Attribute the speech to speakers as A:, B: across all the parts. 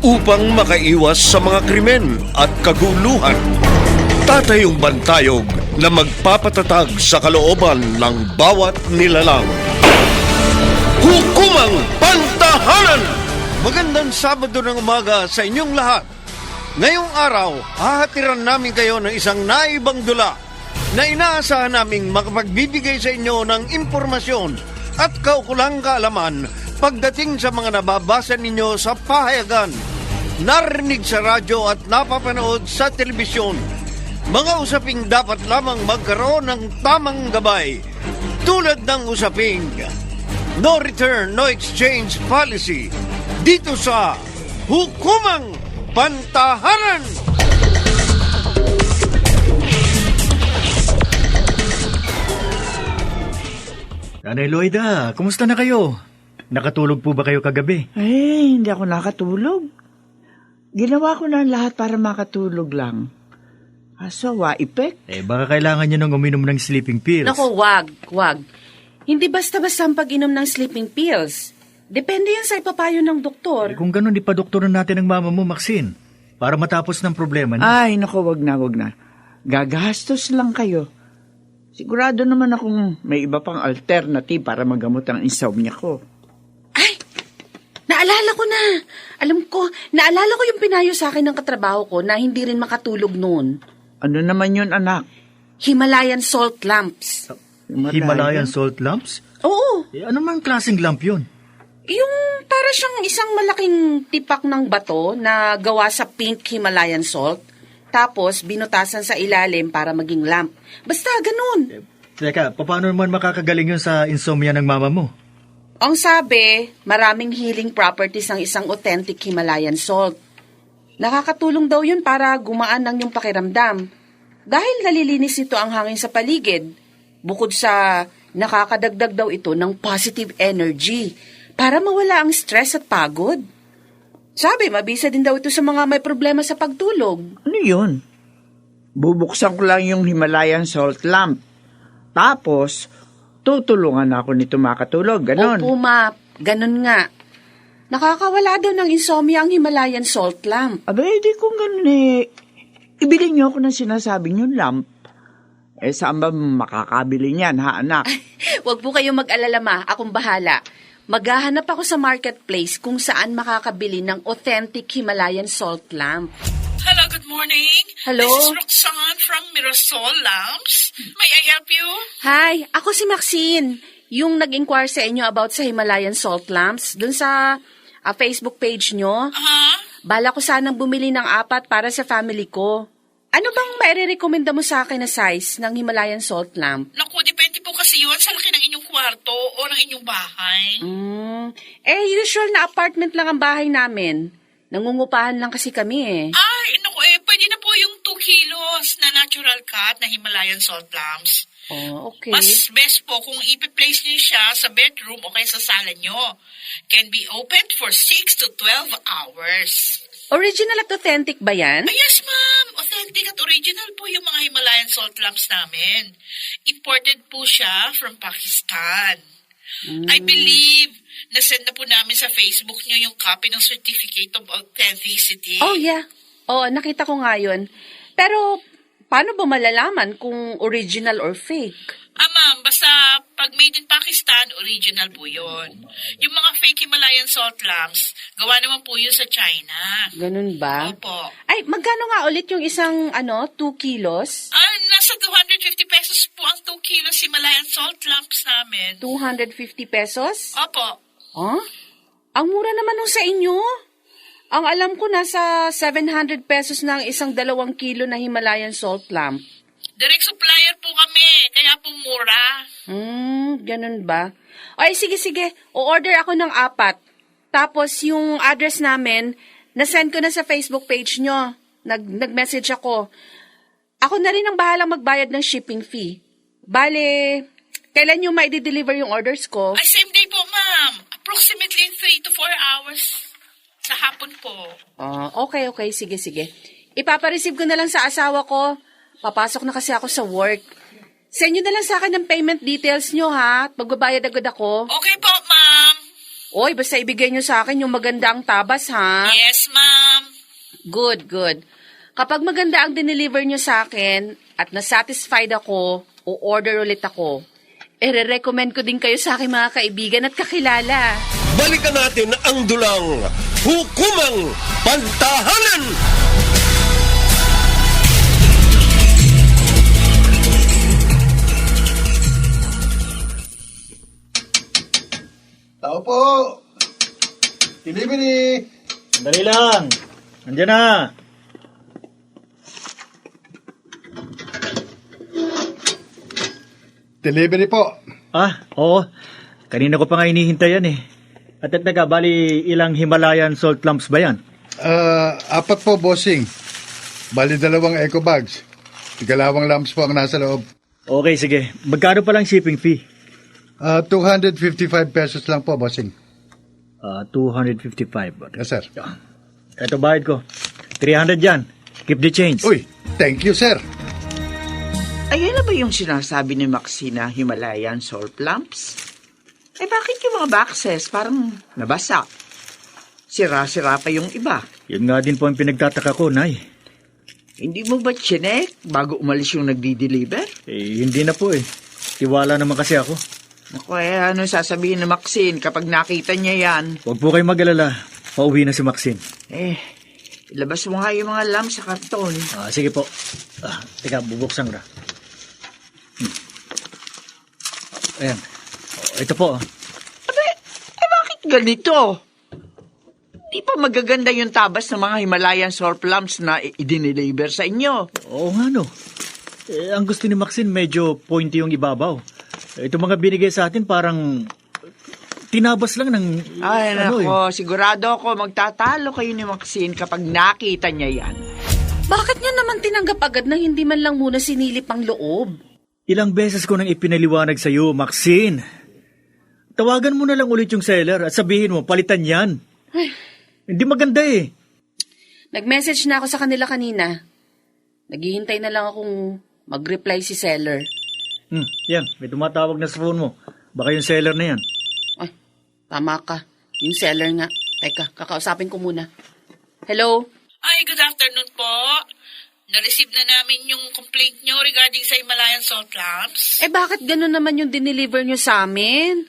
A: upang makaiwas sa mga krimen at kaguluhan. Tatayong bantayog na magpapatatag sa kalooban ng bawat nilalang. Hukumang Pantahanan! Magandang Sabado ng umaga sa inyong lahat. Ngayong araw, hahatiran namin kayo ng isang naibang dula na inaasahan naming makapagbibigay sa inyo ng impormasyon at kaukulang kaalaman pagdating sa mga nababasa ninyo sa pahayagan, narinig sa radyo at napapanood sa telebisyon. Mga usaping dapat lamang magkaroon ng tamang gabay tulad ng usaping No Return, No Exchange Policy dito sa Hukumang Pantahanan!
B: Nanay Loida, kumusta na kayo? Nakatulog po ba kayo kagabi?
C: Ay, hindi ako nakatulog. Ginawa ko na ang lahat para makatulog lang. Asawa, ipek?
B: Eh, baka kailangan nyo nang uminom ng sleeping pills.
D: Nako, wag, wag. Hindi basta-basta ang pag-inom ng sleeping pills. Depende yan sa ipapayo ng
B: Eh,
D: doktor.
B: kung ganun, ipadoktoran natin ang mama mo, Maxine. Para matapos ng problema niya.
C: Ay, naku, wag na, wag na. Gagastos lang kayo. Sigurado naman akong may iba pang alternative para magamot ang insomnia ko.
D: Naalala ko na. Alam ko, naalala ko yung pinayo sa akin ng katrabaho ko na hindi rin makatulog noon.
C: Ano naman yun, anak?
D: Himalayan salt lamps.
B: Himalayan salt lamps?
D: Oo,
B: Eh, ano mang klaseng lamp yun?
D: yung para siyang isang malaking tipak ng bato na gawa sa pink Himalayan salt. Tapos, binutasan sa ilalim para maging lamp. Basta, ganun.
B: Teka, paano naman makakagaling yun sa insomnia ng mama mo?
D: Ang sabi, maraming healing properties ng isang authentic Himalayan salt. Nakakatulong daw yun para gumaan ng yung pakiramdam. Dahil nalilinis ito ang hangin sa paligid. Bukod sa nakakadagdag daw ito ng positive energy para mawala ang stress at pagod. Sabi, mabisa din daw ito sa mga may problema sa pagtulog.
C: Ano yun? Bubuksan ko lang yung Himalayan salt lamp. Tapos, tutulungan ako nito makatulog. Ganon.
D: Opo, ma. Ganun nga. Nakakawala daw ng insomnia ang Himalayan salt lamp.
C: Aba, edi kung ganun eh, ibili niyo ako ng sinasabi niyo lamp. Eh, saan ba makakabili niyan, ha, anak?
D: Huwag po kayong mag-alala ma, akong bahala. Maghahanap ako sa marketplace kung saan makakabili ng authentic Himalayan salt lamp.
E: Hello, good morning.
D: Hello?
E: This is Roxanne from Mirasol Lamps. May I help you?
D: Hi, ako si Maxine. Yung nag-inquire sa inyo about sa Himalayan salt lamps dun sa ah, Facebook page nyo.
E: Uh-huh.
D: Bala ko sanang bumili ng apat para sa family ko. Ano bang maire-recommenda mo sa akin na size ng Himalayan salt lamp?
E: Naku, depende po kasi yun sa laki ng inyong kwarto o ng inyong bahay.
D: Mm, eh, usual na apartment lang ang bahay namin. Nangungupahan lang kasi kami eh.
E: Eh, pwede na po yung 2 kilos na natural cut na Himalayan salt lamps.
D: Oh, okay.
E: Mas best po kung ipi-place niyo siya sa bedroom o kaya sa sala niyo. Can be opened for 6 to 12 hours.
D: Original at authentic ba yan?
E: Ah, yes, ma'am. Authentic at original po yung mga Himalayan salt lamps namin. Imported po siya from Pakistan. I believe nasend na po namin sa Facebook niyo yung copy ng Certificate of Authenticity.
D: Oh, yeah. Oo, nakita ko nga yun. Pero, paano ba malalaman kung original or fake?
E: Ah, ma'am, basta pag made in Pakistan, original po yun. Yung mga fake Himalayan salt lamps, gawa naman po yun sa China.
D: Ganun ba?
E: Opo.
D: Ay, magkano nga ulit yung isang, ano, 2 kilos?
E: Ah, nasa 250 pesos po ang 2 kilos Himalayan salt lamps namin.
D: 250 pesos?
E: Opo.
D: Huh? Ang mura naman nung sa inyo. Ang alam ko, nasa 700 pesos na ang isang dalawang kilo na Himalayan salt lamp.
E: Direct supplier po kami, kaya po mura.
D: Hmm, ganun ba? Ay, sige, sige. O-order ako ng apat. Tapos yung address namin, nasend ko na sa Facebook page nyo. Nag, nag-message ako. Ako na rin ang bahalang magbayad ng shipping fee. Bale, kailan nyo ma-deliver yung orders ko?
E: Ay, same day po, ma'am. Approximately 3 to 4 hours sa hapon po.
D: Ah, okay, okay. Sige, sige. Ipapareceive ko na lang sa asawa ko. Papasok na kasi ako sa work. Send nyo na lang sa akin ng payment details nyo, ha? At magbabayad agad ako.
E: Okay po, ma'am.
D: Oy, basta ibigay nyo sa akin yung magandang tabas, ha?
E: Yes, ma'am.
D: Good, good. Kapag maganda ang dineliver nyo sa akin at nasatisfied ako, o order ulit ako, ere-recommend ko din kayo sa aking mga kaibigan at kakilala.
A: Balikan natin ang dulang hukumang pantahanan.
F: Tao po! Tinibini!
B: Sandali lang. Nandiyan na.
F: Delivery po.
B: Ah, oo. Kanina ko pa nga hinihintay yan eh. At at teka, bali ilang Himalayan salt lumps ba yan?
F: Ah, apat po, bossing. Bali dalawang eco bags. Ikalawang lamps po ang nasa loob.
B: Okay, sige. Magkano pa lang shipping fee?
F: Ah, 255 pesos lang po, bossing.
B: Ah, 255.
F: Yes, sir.
B: Ito bayad ko. 300 yan. Keep the change.
F: Uy, thank you, sir.
C: Ayan na ba yung sinasabi ni Maxina Himalayan salt lamps? Eh bakit yung mga boxes parang nabasa? Sira-sira pa yung iba.
B: Yun nga din po ang pinagtataka ko, Nay.
C: Hindi mo ba chinek bago umalis yung nagdi-deliver?
B: Eh, hindi na po eh. Tiwala naman kasi ako.
C: Naku eh, ano sasabihin ni Maxine kapag nakita niya yan?
B: Huwag po kayong mag-alala. Pauwi na si Maxine.
C: Eh, ilabas mo nga yung mga lamps sa karton.
B: Ah, sige po. Ah, teka, bubuksan ko na. Hmm. Ayan. Ito po.
C: Abe, eh bakit ganito? Di pa magaganda yung tabas ng mga Himalayan salt lamps na i- i-deliver sa inyo.
B: Oo nga no. Eh, ang gusto ni Maxine medyo pointy yung ibabaw. Ito mga binigay sa atin parang tinabas lang ng
C: Ay,
B: ano eh.
C: nako, sigurado ako magtatalo kayo ni Maxine kapag nakita niya yan.
D: Bakit nyo naman tinanggap agad na hindi man lang muna sinilip ang loob?
B: Ilang beses ko nang ipinaliwanag sa iyo, Maxine. Tawagan mo na lang ulit yung seller at sabihin mo, palitan yan. Hindi maganda eh.
D: Nag-message na ako sa kanila kanina. Naghihintay na lang akong mag-reply si seller.
B: Hmm, yan, may tumatawag na sa phone mo. Baka yung seller na yan.
D: Ay, tama ka. Yung seller nga. Teka, kakausapin ko muna. Hello?
E: Ay, good afternoon po. Na-receive na namin yung complaint nyo regarding sa Himalayan salt lamps.
D: Eh bakit ganun naman yung dineliver nyo sa amin?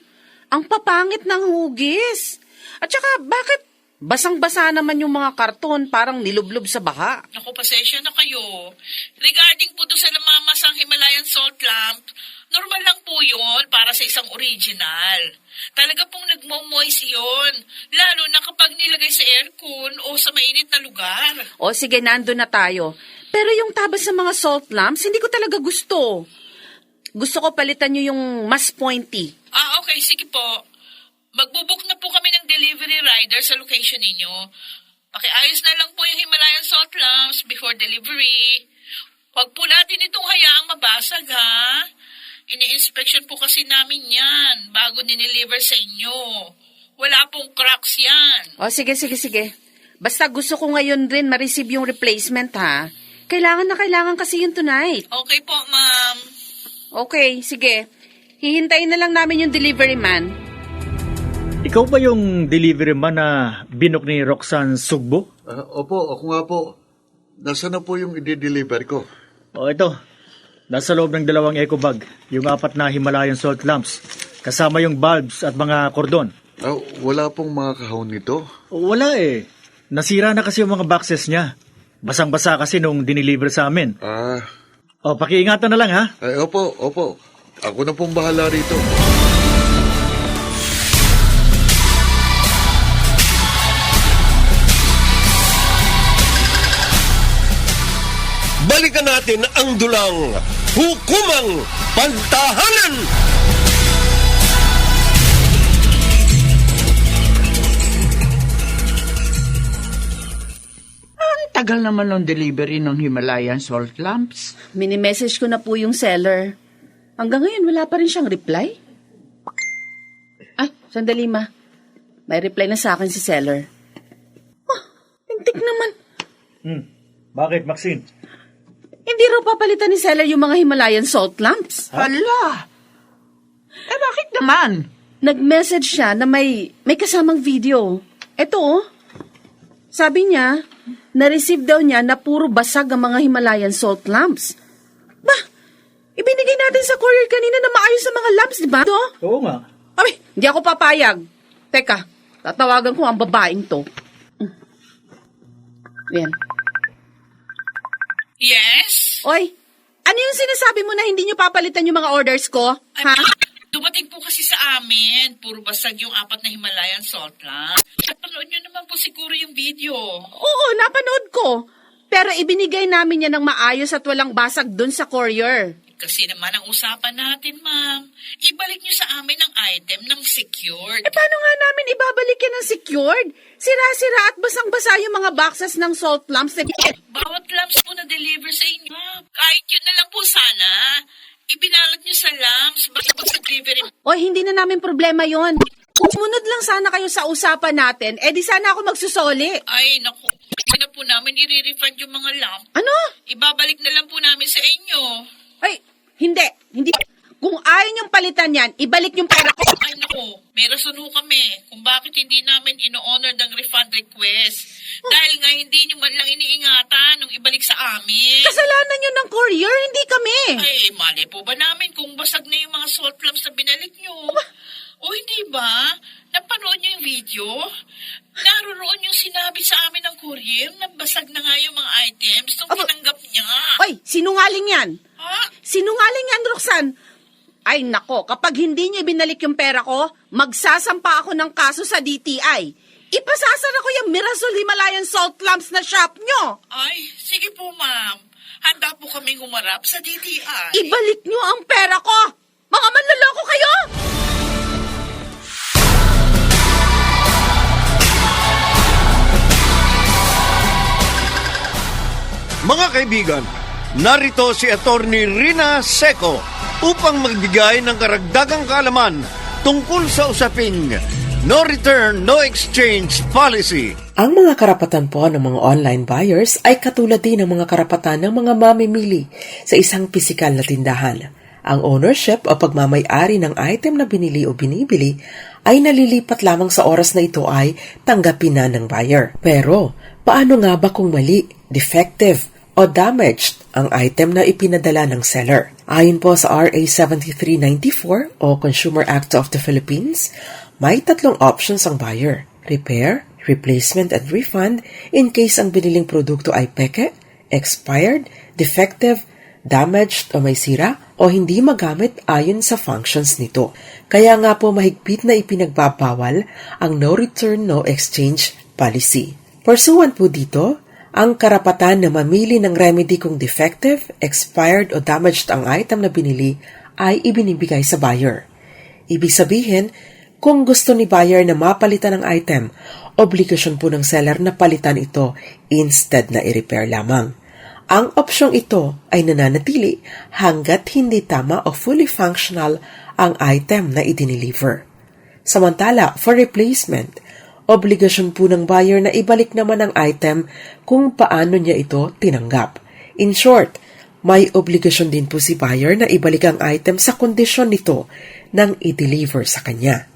D: Ang papangit ng hugis. At saka bakit basang-basa naman yung mga karton parang nilublob sa baha?
E: Naku, pasensya na kayo. Regarding po doon sa namamasang Himalayan salt lamp, normal lang po yun para sa isang original. Talaga pong nagmo-moist yun. Lalo na kapag nilagay sa aircon o sa mainit na lugar.
D: O sige, nando na tayo. Pero yung tabas sa mga salt lamps, hindi ko talaga gusto. Gusto ko palitan nyo yung mas pointy.
E: Ah, okay. Sige po. Magbubuk na po kami ng delivery rider sa location ninyo. Pakiayos na lang po yung Himalayan salt lamps before delivery. Huwag po natin itong hayaang mabasag, ha? Ini-inspection po kasi namin yan bago dineliver sa inyo. Wala pong cracks yan.
D: O sige, sige, sige. Basta gusto ko ngayon rin ma-receive yung replacement ha. Kailangan na kailangan kasi yun tonight.
E: Okay po, ma'am.
D: Okay, sige. Hihintayin na lang namin yung delivery man.
B: Ikaw ba yung delivery man na binok ni Roxanne Sugbo?
G: Ah, opo, ako nga po. Nasaan na po yung i-deliver ko?
B: O ito, nasa loob ng dalawang eco bag, yung apat na Himalayan salt lamps, kasama yung bulbs at mga kordon.
G: Ah, wala pong mga kahon nito.
B: O, Wala eh. Nasira na kasi yung mga boxes niya. Basang-basa kasi nung dineliver sa amin.
G: Ah,
B: O, pakiingatan na lang ha.
G: ay, opo, opo. Ako na pong bahala rito.
A: Balikan natin ang dulang hukumang pantahanan.
C: Tagal naman ng delivery ng Himalayan salt lamps.
D: Mini-message ko na po yung seller. Hanggang ngayon, wala pa rin siyang reply. Ay, sandali ma. May reply na sa akin si seller. Oh, hintik naman.
B: Hmm. Bakit, Maxine?
D: Hindi raw papalitan ni seller yung mga Himalayan salt lamps.
C: Hala! Eh, bakit naman?
D: Nag-message siya na may, may kasamang video. Ito oh. Sabi niya, na-receive daw niya na puro basag ang mga Himalayan salt lamps. Bah, ibinigay natin sa courier kanina na maayos sa mga lamps, di ba? Ito?
B: Oo nga.
D: Ay, hindi ako papayag. Teka, tatawagan ko ang babaeng to. Mm. Yan.
E: Yes?
D: Oy, ano yung sinasabi mo na hindi niyo papalitan yung mga orders ko? Ha?
E: dumating po kasi sa amin. Puro basag yung apat na Himalayan salt lang. Napanood nyo naman po siguro yung video.
D: Oo, napanood ko. Pero ibinigay namin yan ng maayos at walang basag dun sa courier.
E: Kasi naman ang usapan natin, ma'am. Ibalik nyo sa amin ang item ng secured.
D: Eh paano nga namin ibabalik yan ng secured? Sira-sira at basang-basa yung mga boxes ng salt lamps. Eh,
E: Bawat lamps po na deliver sa inyo. Kahit yun na lang po sana. Ibinalat nyo sa lamps. Basta po sa delivery.
D: O hindi na namin problema yon. Sumunod lang sana kayo sa usapan natin, eh di sana ako magsusoli.
E: Ay, naku. Hindi na po namin i-refund yung mga lamp.
D: Ano?
E: Ibabalik na lang po namin sa inyo.
D: Ay, hindi. Hindi. Kung ayaw niyong palitan yan, ibalik yung pera ko.
E: Ay, naku. May rason ho kami kung bakit hindi namin ino-honor ng refund request. Dahil nga hindi nyo man lang iniingatan nung ibalik sa amin.
D: Kasalanan niyo ng courier, hindi kami.
E: Ay, mali po ba namin kung basag na yung mga salt lamps na binalik nyo? O hindi ba? Napanood nyo yung video? Naroon yung sinabi sa amin ng courier na basag na nga yung mga items nung
D: Aba-
E: tinanggap niya.
D: Oy, sinungaling yan.
E: Ha?
D: Sinungaling yan, Roxanne. Ay nako, kapag hindi niyo binalik yung pera ko, magsasampa ako ng kaso sa DTI. Ipasasara ko yung Mirasol Himalayan Salt Lamps na shop nyo.
E: Ay, sige po ma'am. Handa po kaming humarap sa DTI.
D: Ibalik nyo ang pera ko! Mga manloloko kayo!
A: Mga kaibigan, narito si Attorney Rina Seco upang magbigay ng karagdagang kaalaman tungkol sa usaping No Return, No Exchange Policy.
H: Ang mga karapatan po ng mga online buyers ay katulad din ng mga karapatan ng mga mamimili sa isang pisikal na tindahan. Ang ownership o pagmamayari ng item na binili o binibili ay nalilipat lamang sa oras na ito ay tanggapin na ng buyer. Pero, paano nga ba kung mali, defective, o damaged ang item na ipinadala ng seller? Ayon po sa RA 7394 o Consumer Act of the Philippines, may tatlong options ang buyer. Repair, replacement and refund in case ang biniling produkto ay peke, expired, defective, damaged o may sira o hindi magamit ayon sa functions nito. Kaya nga po mahigpit na ipinagbabawal ang no return no exchange policy. Pursuant po dito, ang karapatan na mamili ng remedy kung defective, expired o damaged ang item na binili ay ibinibigay sa buyer. Ibig sabihin, kung gusto ni buyer na mapalitan ang item, obligasyon po ng seller na palitan ito instead na i-repair lamang. Ang opsyong ito ay nananatili hanggat hindi tama o fully functional ang item na idiniliver. Samantala, for replacement, obligasyon po ng buyer na ibalik naman ang item kung paano niya ito tinanggap. In short, may obligasyon din po si buyer na ibalik ang item sa kondisyon nito nang i-deliver sa kanya.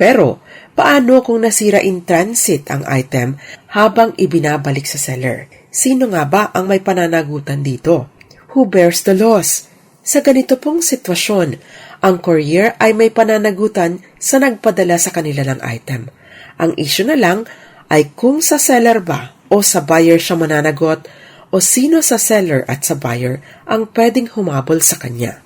H: Pero, paano kung nasira in transit ang item habang ibinabalik sa seller? Sino nga ba ang may pananagutan dito? Who bears the loss? Sa ganito pong sitwasyon, ang courier ay may pananagutan sa nagpadala sa kanila ng item. Ang issue na lang ay kung sa seller ba o sa buyer siya mananagot o sino sa seller at sa buyer ang pwedeng humabol sa kanya.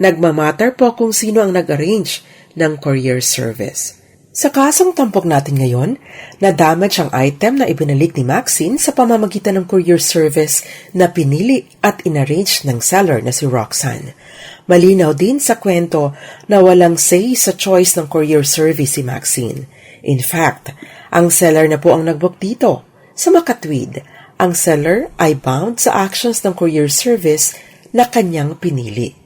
H: Nagmamatter po kung sino ang nag-arrange ng courier service. Sa kasong tampok natin ngayon, na-damage ang item na ibinalik ni Maxine sa pamamagitan ng courier service na pinili at inarrange ng seller na si Roxanne. Malinaw din sa kwento na walang say sa choice ng courier service si Maxine. In fact, ang seller na po ang nagbook dito. Sa makatwid, ang seller ay bound sa actions ng courier service na kanyang pinili.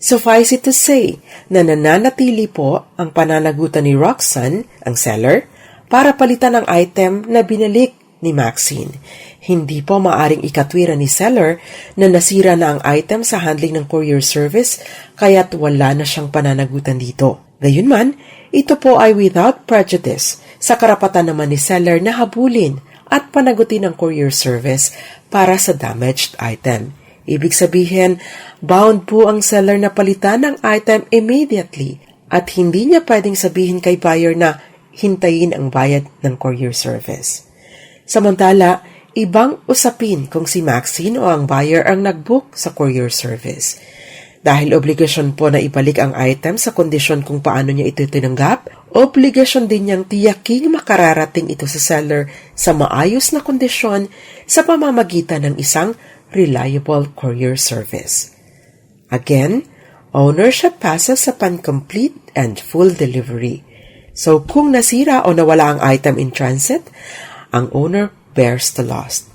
H: Suffice it to say na nananatili po ang pananagutan ni Roxanne, ang seller, para palitan ang item na binalik ni Maxine. Hindi po maaring ikatwira ni seller na nasira na ang item sa handling ng courier service kaya't wala na siyang pananagutan dito. Gayunman, ito po ay without prejudice sa karapatan naman ni seller na habulin at panagutin ang courier service para sa damaged item. Ibig sabihin, bound po ang seller na palitan ang item immediately at hindi niya pwedeng sabihin kay buyer na hintayin ang bayad ng courier service. Samantala, ibang usapin kung si Maxine o ang buyer ang nag-book sa courier service. Dahil obligasyon po na ibalik ang item sa kondisyon kung paano niya ito tinanggap, obligasyon din niyang tiyaking makararating ito sa seller sa maayos na kondisyon sa pamamagitan ng isang reliable courier service. Again, ownership passes upon complete and full delivery. So kung nasira o nawala ang item in transit, ang owner bears the loss.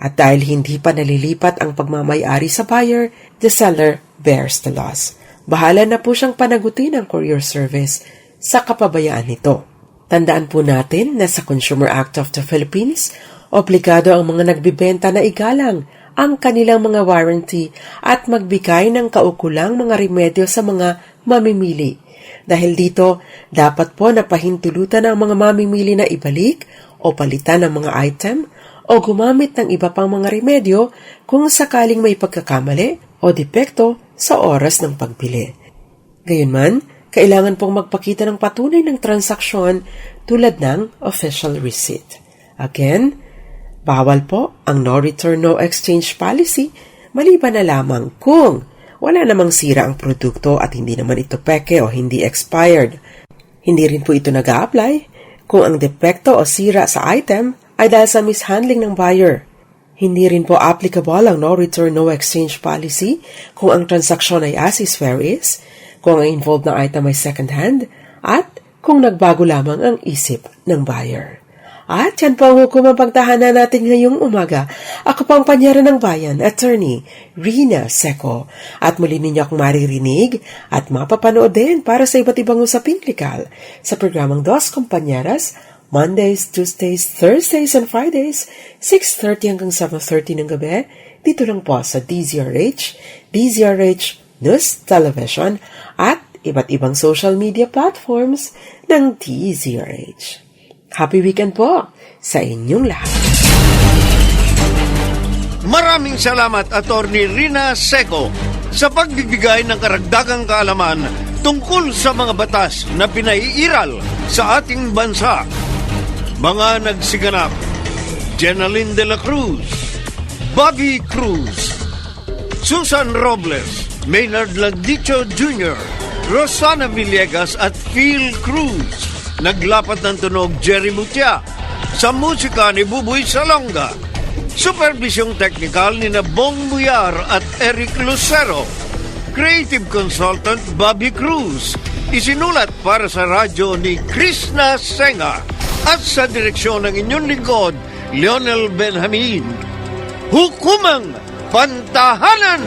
H: At dahil hindi pa nalilipat ang pagmamayari sa buyer, the seller bears the loss. Bahala na po siyang panagutin ng courier service sa kapabayaan nito. Tandaan po natin na sa Consumer Act of the Philippines, obligado ang mga nagbibenta na igalang ang kanilang mga warranty at magbigay ng kaukulang mga remedyo sa mga mamimili. Dahil dito, dapat po napahintulutan ang mga mamimili na ibalik o palitan ang mga item o gumamit ng iba pang mga remedyo kung sakaling may pagkakamali o depekto sa oras ng pagbili. Gayunman, kailangan pong magpakita ng patunay ng transaksyon tulad ng official receipt. Again, bawal po ang no return no exchange policy maliban na lamang kung wala namang sira ang produkto at hindi naman ito peke o hindi expired. Hindi rin po ito nag apply kung ang depekto o sira sa item ay dahil sa mishandling ng buyer. Hindi rin po applicable ang no return no exchange policy kung ang transaksyon ay as is fair is, kung ang involved na item ay second hand, at kung nagbago lamang ang isip ng buyer. At yan po ang hukumang pagtahanan natin ngayong umaga. Ako po ang panyara ng bayan, attorney Rina Seco. At muli ninyo akong maririnig at mapapanood din para sa iba't ibang usaping legal sa programang Dos Compañeras, Mondays, Tuesdays, Thursdays, and Fridays, 6.30 hanggang 7.30 ng gabi, dito lang po sa DZRH, DZRH News Television, at iba't ibang social media platforms ng DZRH. Happy weekend po sa inyong lahat.
A: Maraming salamat, Attorney Rina Seco, sa pagbibigay ng karagdagang kaalaman tungkol sa mga batas na pinaiiral sa ating bansa. Mga nagsiganap, Jenaline de la Cruz, Bobby Cruz, Susan Robles, Maynard Landicho Jr., Rosana Villegas at Phil Cruz. Naglapat ng tunog Jerry Mutia. Sa musika ni Buboy Salonga. Supervisyong teknikal ni na Bong Muyar at Eric Lucero. Creative Consultant Bobby Cruz. Isinulat para sa radyo ni Krishna Senga. At sa direksyon ng inyong lingkod, Lionel Benjamin. Hukumang Pantahanan!